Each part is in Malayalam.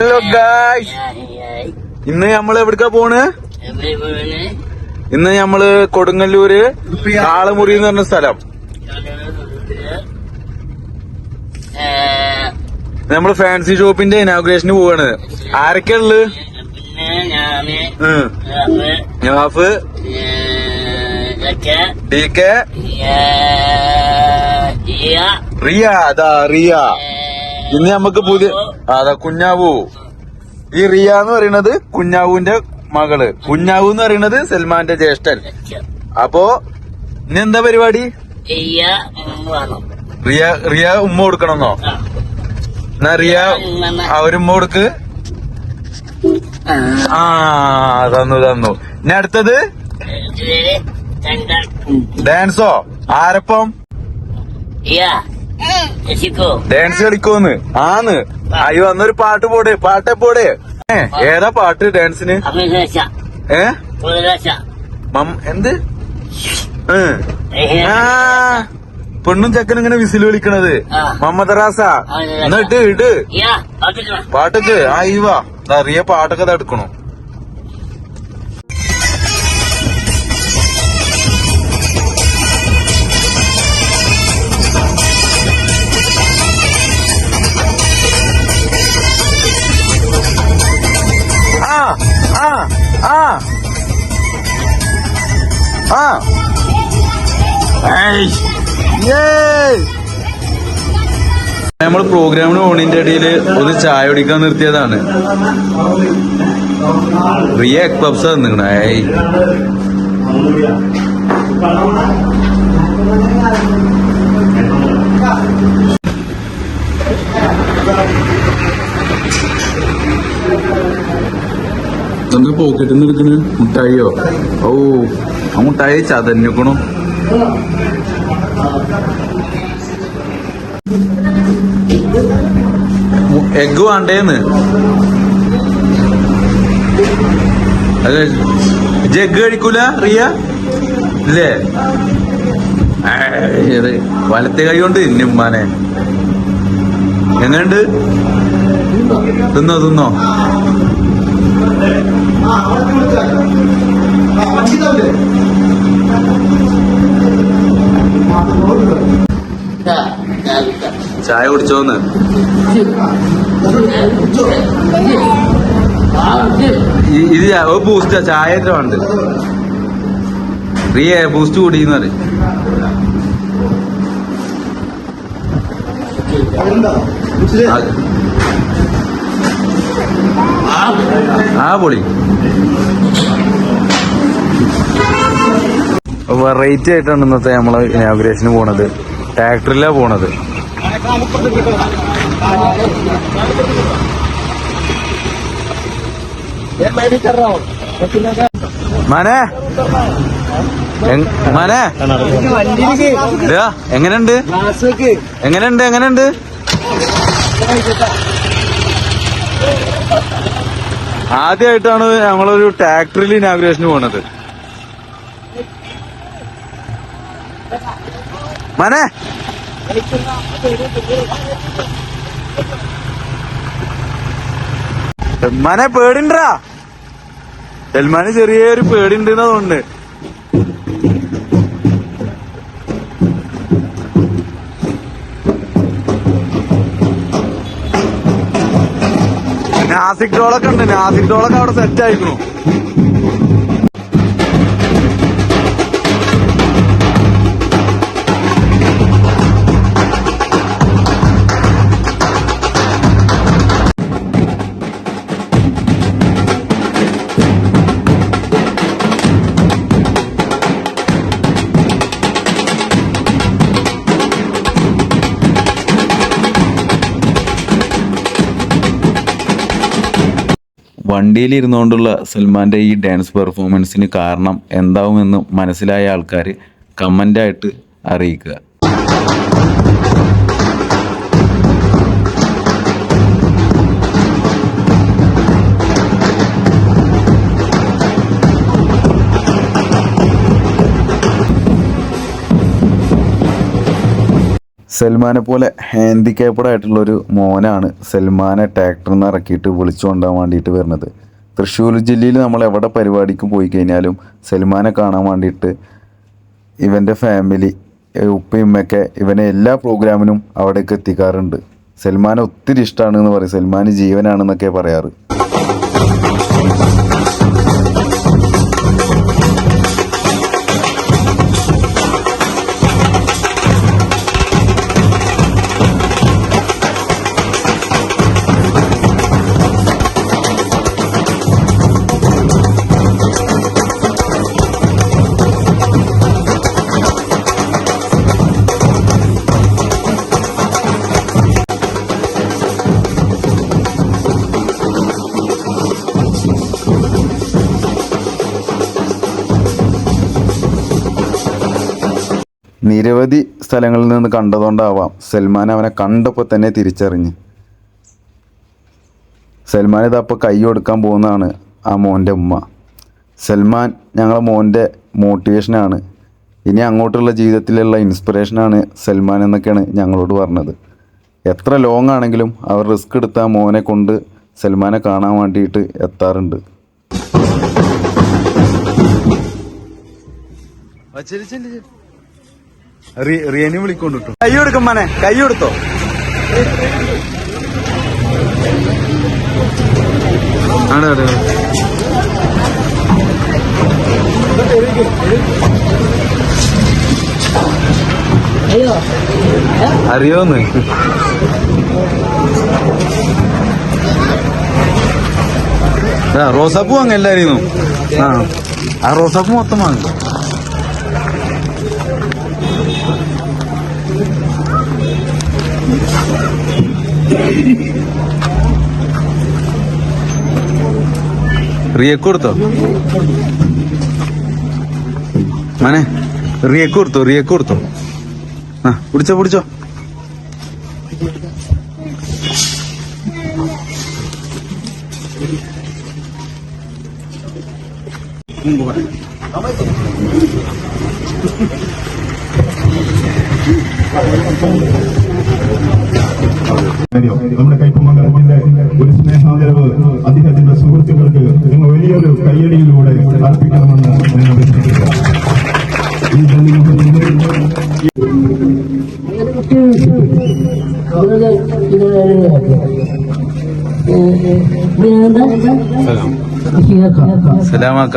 ഹലോ ഗായ്സ് ഇന്ന് നമ്മൾ എവിടക്കാ പോണ്? ഇന്ന് നമ്മൾ കൊടുങ്ങല്ലൂര് കാളമുറി എന്ന് പറഞ്ഞ സ്ഥലം. നമ്മൾ ഫാൻസി ഷോപ്പിന്റെ ഇനാഗുറേഷന് പോവാണ്. ആരൊക്കെ ഉള്ളത് നവാഫ് ഡി കെ. റിയ അതാ റിയ. ഇന്ന് നമുക്ക് പുതിയ അതാ കുഞ്ഞാവു. ഈ റിയ എന്ന് പറയുന്നത് കുഞ്ഞാവുവിന്റെ മകൾ. കുഞ്ഞാവു എന്ന് പറയുന്നത് സൽമാന്റെ ജ്യേഷ്ഠൻ. അപ്പോ ഇനി എന്താ പരിപാടി? റിയ റിയ ഉമ്മ കൊടുക്കണമെന്നോ? എന്നാ റിയ അവരുമ്മ കൊടുക്ക്. ആ. തന്നു തന്നു. ഇനി അടുത്തത്? ഡാൻസോ? ആരപ്പം? രക്ഷിക്കോ ഡാൻസ് കളിക്കോന്ന്? ആന്ന്. അയ്യോ അന്നൊരു പാട്ട് പോടെ. പാട്ടെ പോടെ. ഏതാ പാട്ട് ഡാൻസിന്? ഏ? എന്ത്? പെണ്ണും ചക്കനും ഇങ്ങനെ വിസിൽ വിളിക്കണത്. മമ്മദറാസ. മമ്മദ് റാസ എന്നിട്ട് ഇട്. ഇട്ട് പാട്ടൊക്കെ ആ ഇവാ അറിയ പാട്ടൊക്കെ ദാ ആ ആ. ആ. നമ്മൾ പ്രോഗ്രാമിന് ഓണിന്റെ ഇടയിൽ ഒന്ന് ചായ കുടിക്കാൻ നിർത്തിയതാണ്. റിയ പബ്സ് തന്നിക്കണ. ഏയ്. എന്താ പോക്കറ്റിൽ നിന്ന് എടുക്കണ്? മുട്ടായിയോ? ഓ ആ മുട്ടായി ചതഞ്ഞിക്കണു. എഗ് വേണ്ടേന്ന്. അതെ ജഗ് കഴിക്കൂല റിയ? ഇല്ലേ? വലത്തെ കൈ കൊണ്ട് ഇന്നുമ്മാനെ എങ്ങനെയുണ്ട്? തിന്നോ തിന്നോ? ചായ കുടിച്ചോന്ന് ഇത് ബൂസ്റ്റ് ചായ എത്ര ഉണ്ട് റിയ ബൂസ്റ്റ് കുടിക്കുന്ന പറയും. ആ പൊളി. വെറൈറ്റി ആയിട്ടാണ് ഇന്നത്തെ നമ്മൾ ഇനാഗുറേഷന് പോണത്. ട്രാക്ടറിലാ പോണത്. മനെ? മനെ? എങ്ങനെയുണ്ട്? എങ്ങനെയുണ്ട് എങ്ങനെയുണ്ട്? ആദ്യമായിട്ടാണ് ഞങ്ങളൊരു ട്രാക്ടറിൽ ഇനാഗ്രേഷന് പോണത്. മനെ? മനെ പേടിണ്ടാ? സൽമാന് ചെറിയൊരു പേടിണ്ട് തോന്നുന്നു നാസിക് ഡോളൊക്കെ ഉണ്ട്. നാസിക് ഡോളൊക്കെ അവിടെ സെറ്റ് ആയിക്കണു വണ്ടിയിൽ ഇരുന്നുകൊണ്ടുള്ള സൽമാന്റെ ഈ ഡാൻസ് പെർഫോമൻസിന് കാരണം എന്താവുമെന്ന് മനസ്സിലായ ആൾക്കാർ കമന്റായിട്ട് അറിയിക്കുക. സൽമാനെ പോലെ ഹാൻഡിക്കാപ്പഡ് ആയിട്ടുള്ള ഒരു മോനാണ് സൽമാനെ ട്രാക്ടറിൽ നിന്ന് ഇറക്കിയിട്ട് വിളിച്ചു കൊണ്ടുപോകാൻ വേണ്ടിയിട്ട് വരുന്നത്. തൃശ്ശൂർ ജില്ലയിൽ നമ്മൾ എവിടെ പരിപാടിക്ക് പോയി കഴിഞ്ഞാലും സൽമാനെ കാണാൻ വേണ്ടിയിട്ട് ഇവന്റെ ഫാമിലി ഉപ്പയുമ്മയൊക്കെ ഇവനെ എല്ലാ പ്രോഗ്രാമിനും അവിടേക്ക് എത്തിക്കാറുണ്ട്. സൽമാനെ ഒത്തിരി ഇഷ്ടമാണ് എന്ന് പറയും. സൽമാൻ ജീവനാണെന്നൊക്കെ പറയാറ്. നിരവധി സ്ഥലങ്ങളിൽ നിന്ന് കണ്ടതുകൊണ്ടാവാം സൽമാൻ അവനെ കണ്ടപ്പോൾ തന്നെ തിരിച്ചറിഞ്ഞ്. സൽമാൻ ഇതപ്പോൾ കൈ കൊടുക്കാൻ പോകുന്നതാണ് ആ മോന്റെ ഉമ്മ. സൽമാൻ ഞങ്ങളെ മോന്റെ മോട്ടിവേഷനാണ് ഇനി അങ്ങോട്ടുള്ള ജീവിതത്തിലുള്ള ഇൻസ്പിറേഷനാണ് സൽമാൻ എന്നൊക്കെയാണ് ഞങ്ങളോട് പറഞ്ഞത്. എത്ര ലോങ് ആണെങ്കിലും അവർ റിസ്ക് എടുത്ത മോനെ കൊണ്ട് സൽമാനെ കാണാൻ വേണ്ടിയിട്ട് എത്താറുണ്ട്. റിയനെ വിളിക്കൊണ്ടിട്ടു കൈ കൊടുക്കും മനെ കൈ കൊടുത്തോ. ആണ് അതെ അറിയോന്ന്? റോസാപ്പൂ വാങ്ങ എല്ലാരും. ആ ആ റോസാപ്പൂ മൊത്തം വാങ്ങും. റിയക്ക് കൊടുത്തോ? മനെ റിയക്ക് കൊടുത്തോ റിയക്ക് കൊടുത്തോ? ആ പിടിച്ചോ പിടിച്ചോ. കാര്യം. നമ്മുടെ കൈപ്പമംഗലത്തിന്റെ ഒരു സ്നേഹാദരവ് അദ്ദേഹത്തിന്റെ സുഹൃത്തുക്കൾക്ക് നിങ്ങൾ വലിയൊരു കയ്യടിയിലൂടെ അർപ്പിക്കണമെന്ന് ഞാൻ അഭ്യർത്ഥിക്കുന്നു. ഈ സലാമാക്ക.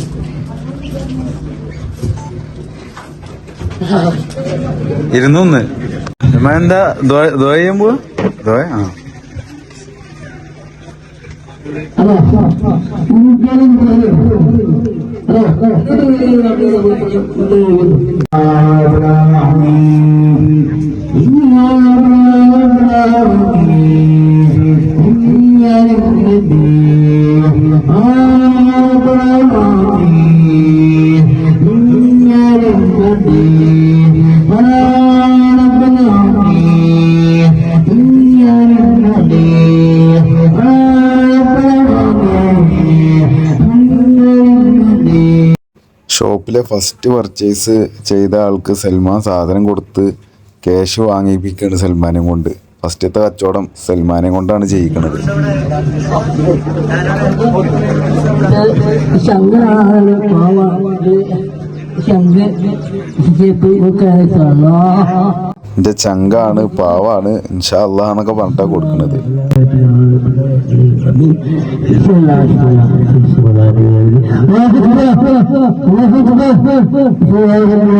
ഇരുന്നൂന്ന്. എന്താ ദോയ ചെയ്യാൻ പോവാ ദോയ ആ. ഷോപ്പിലെ ഫസ്റ്റ് പർച്ചേസ് ചെയ്ത ആൾക്ക് സൽമാൻ സാധനം കൊടുത്ത് ക്യാഷ് വാങ്ങിപ്പിക്കുകയാണ് സൽമാനെ കൊണ്ട്. ഫസ്റ്റത്തെ കച്ചവടം സൽമാനെ കൊണ്ടാണ് ചെയ്യിക്കുന്നത് എന്റെ എന്റെ ചങ്കാണ് പാവാണ് ഇൻഷാ അള്ളാഹ് എന്നൊക്കെ പറഞ്ഞിട്ടാണ് കൊടുക്കുന്നത് بسم الله الرحمن الرحيم